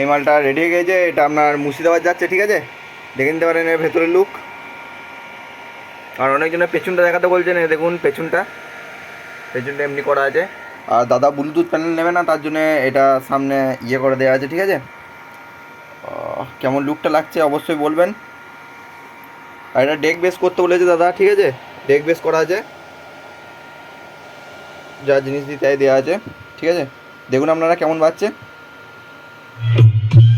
এই মালটা রেডি হয়ে গেছে এটা আপনার মুর্শিদাবাদ যাচ্ছে, ঠিক আছে? দেখে নিতে পারেন এর ভেতরের লুক আর অনেকজনের পেছনটা দেখাতে বলছেন, এই দেখুন পেছনটা। পেছনটা এমনি করা আছে। আর দাদা ব্লুটুথ প্যানেল নেবে না, তার জন্য এটা সামনে ইয়ে করে দেওয়া আছে, ঠিক আছে? কেমন লুকটা লাগছে অবশ্যই বলবেন। আর এটা ডেক বেস করতে বলেছে দাদা, ঠিক আছে? ডেক বেস করা আছে। যা জিনিস দিতে দেওয়া আছে, ঠিক আছে? দেখুন আপনারা কেমন Thank you.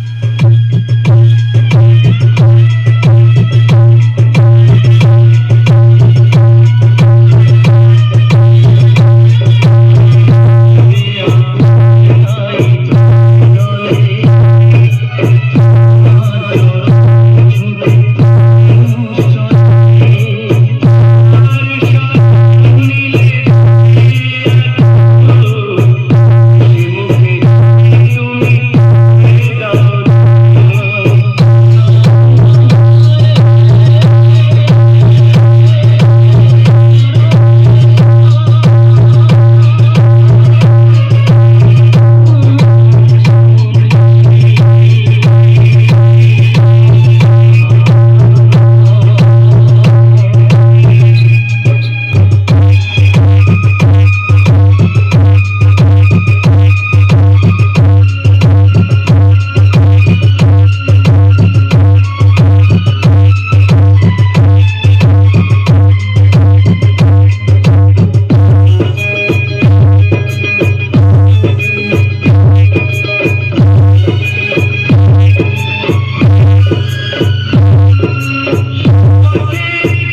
Thank you.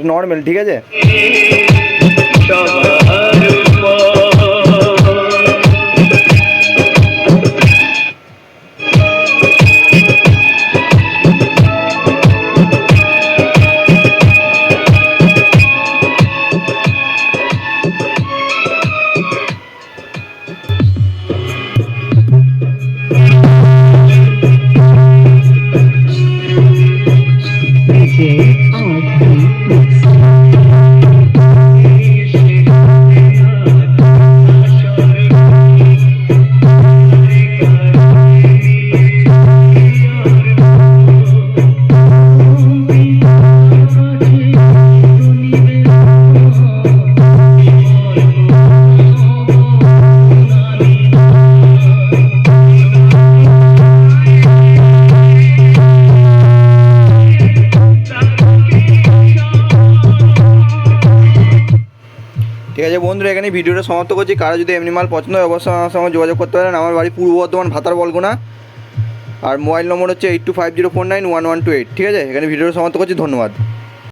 এটা নর্মাল ঠিক আছে ঠিক আছে বন্ধুরা, এখানে ভিডিওটা সমাপ্ত করছি। কারও যদি এমনি মাল পছন্দ হয়, অবশ্যই আমার সঙ্গে যোগাযোগ করতে পারেন। আমার বাড়ি পূর্ব বর্ধমান, ভাতার বলগোনা। আর মোবাইল নম্বর হচ্ছে eight two five zero four nine one one two eight ঠিক আছে? এখানে ভিডিওটা সমাপ্ত করছি, ধন্যবাদ।